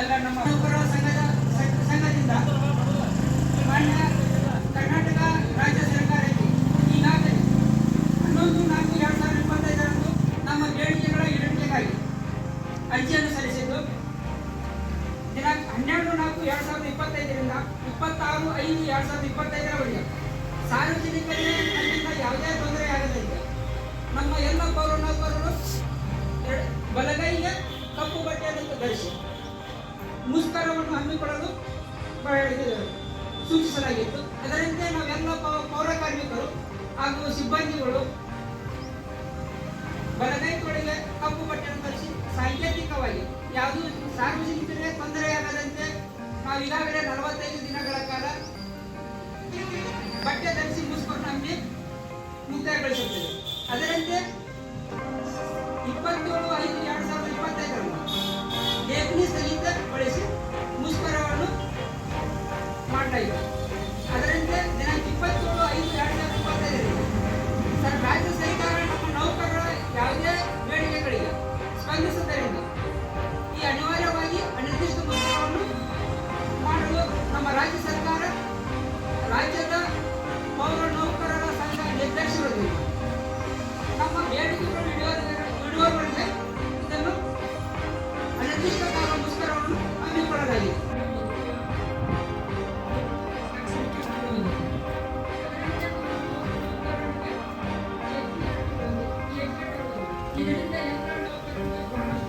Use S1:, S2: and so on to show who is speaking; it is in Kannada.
S1: ಎಲ್ಲ ನಮ್ಮ ಸಂಘದಿಂದ ಕರ್ನಾಟಕ ರಾಜ್ಯ ಸರ್ಕಾರಕ್ಕೆ ಈಗಾಗಲೇ ನಾಲ್ಕು ಇಪ್ಪತ್ತೈದರಂದು ನಮ್ಮ ಬೇಡಿಕೆಗಳ ಈಡೇರಿಕೆಗಾಗಿ ಅರ್ಜಿಯನ್ನು ಸಲ್ಲಿಸಿದ್ದು. ದಿನಾಂಕ ಹನ್ನೆರಡು ನಾಲ್ಕು ಎರಡು ಸಾವಿರದ ಇಪ್ಪತ್ತೈದರಿಂದ ಇಪ್ಪತ್ತಾರು ಐದು ಎರಡು ಸಾವಿರದ ಇಪ್ಪತ್ತೈದರವರೆಗೆ ಸಾರ್ವಜನಿಕರಿಗೆ ಮುಷ್ಕರವನ್ನು ಹಮ್ಮಿಕೊಳ್ಳಲು ಸೂಚಿಸಲಾಗಿತ್ತು. ಅದರಂತೆ ನಾವೆಲ್ಲ ಪೌರ ಕಾರ್ಮಿಕರು ಹಾಗೂ ಸಿಬ್ಬಂದಿಗಳು ಬಲಗೈಗಳಿಗೆ ಕಪ್ಪು ಬಟ್ಟೆಯನ್ನು ಧರಿಸಿ ಸಾಂಕೇತಿಕವಾಗಿ ಯಾವುದು ಸಾರ್ವಜನಿಕರಿಗೆ ತೊಂದರೆಯಾಗದಂತೆ ನಾವು ಈಗಾಗಲೇ ನಲವತ್ತೈದು ದಿನಗಳ ಕಾಲ ಬಟ್ಟೆ ಧರಿಸಿ ಮುಸ್ಕೊಂಡು ನಮಗೆ ಮುಕ್ತಾಯಗೊಳಿಸುತ್ತೇವೆ ಅದರಂತೆ ಇಪ್ಪತ್ತೇಳು ಐದು ಎರಡು ಸಾವಿರದ ಇಪ್ಪತ್ತೈದರಂದು ಲೇಖನಿ you. 你现在连三